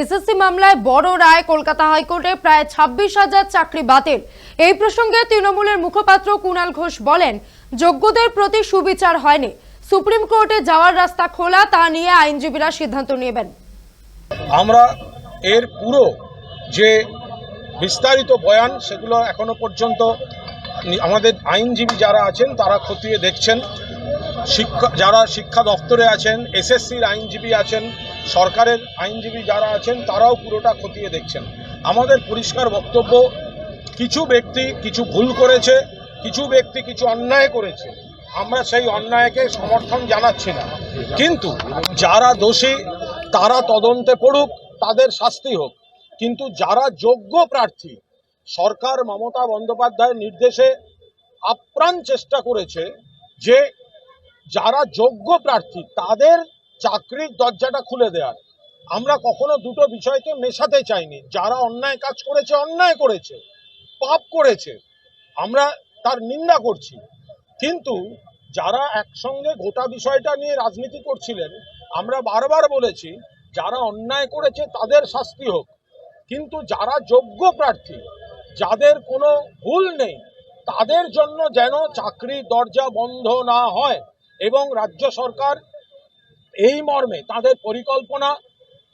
SSC মামলায় বড় রায় কলকাতা হাইকোর্টে প্রায় ছাব্বিশ হাজার চাকরি বাতিল। এই প্রসঙ্গে তৃণমূলের মুখপাত্র কুণাল ঘোষ বলেন, যোগ্যদের প্রতি সুবিচার হয়নি। সুপ্রিম কোর্টে যাওয়ার রাস্তা খোলা, তা নিয়ে আইনজীবীরা সিদ্ধান্ত নেবেন। আমরা এর পুরো যে বিস্তারিত বয়ান, সেগুলো এখনও পর্যন্ত আমাদের আইনজীবী যারা আছেন, তারা খতিয়ে দেখছেন। শিক্ষা যারা শিক্ষা দপ্তরে আছেন, এসএসসির আইনজীবী আছেন সরকারের আইনজীবী যারা আছেন, তারাও পুরোটা খতিয়ে দেখছেন। আমাদের পরিষ্কার বক্তব্য, কিছু ব্যক্তি কিছু ভুল করেছে, কিছু ব্যক্তি কিছু অন্যায় করেছে। আমরা সেই অন্যায়কে সমর্থন জানাচ্ছি না। কিন্তু যারা দোষী, তারা তদন্তে পড়ুক, তাদের শাস্তি হোক। কিন্তু যারা যোগ্য প্রার্থী, সরকার মমতা বন্দ্যোপাধ্যায়ের নির্দেশে আপ্রাণ চেষ্টা করেছে যে যারা যোগ্য প্রার্থী, তাদের চাকরির দরজাটা খুলে দেওয়ার। আমরা কখনো দুটো বিষয়কে মেশাতে চাইনি। যারা অন্যায় কাজ করেছে, অন্যায় করেছে, পাপ করেছে, আমরা তার নিন্দা করছি। কিন্তু যারা একসঙ্গে গোটা বিষয়টা নিয়ে রাজনীতি করছিলেন, আমরা বারবার বলেছি, যারা অন্যায় করেছে তাদের শাস্তি হোক। কিন্তু যারা যোগ্য প্রার্থী, যাদের কোনো ভুল নেই, তাদের জন্য যেন চাকরির দরজা বন্ধ না হয় এবং রাজ্য সরকার এই মর্মে তাদের পরিকল্পনা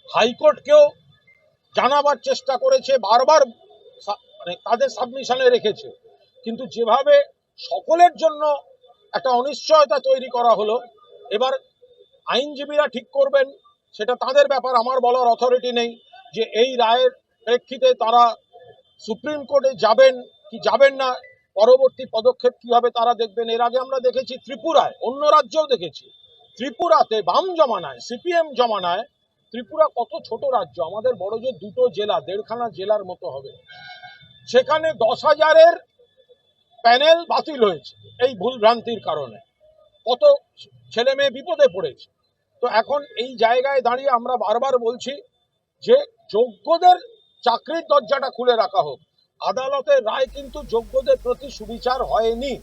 হাইকোর্টকেও জানাবার চেষ্টা করেছে, বারবার মানে তাদের সাবমিশনে রেখেছে। কিন্তু যেভাবে সকলের জন্য একটা অনিশ্চয়তা তৈরি করা হলো, এবার আইনজীবীরা ঠিক করবেন, সেটা তাদের ব্যাপার, আমার বলার অথরিটি নেই যে এই রায়ের প্রেক্ষিতে তারা সুপ্রিম কোর্টে যাবেন কি যাবেন না, পরবর্তী পদক্ষেপ কি হবে তারা দেখবেন, এর আগে আমরা দেখেছি ত্রিপুরায়, অন্য রাজ্যেও দেখেছি। ত্রিপুরাতে বাম জমানায়, সিপিএম জমানায়, ত্রিপুরা কত ছোট রাজ্য? আমাদের বড় যে দুটো জেলা, দেড়খানা জেলার মতো হবে। সেখানে দশ হাজারের প্যানেল বাতিল হয়েছে এই ভুল ভ্রান্তির কারণে। কত ছেলে মেয়ে বিপদে পড়েছে। তো এখন এই জায়গায় দাঁড়িয়ে আমরা বারবার বলছি যে যোগ্যদের চাকরির দরজাটা খুলে রাখা হোক। আদালতের রায় কিন্তু যোগ্যদের প্রতি সুবিচার হয়নি।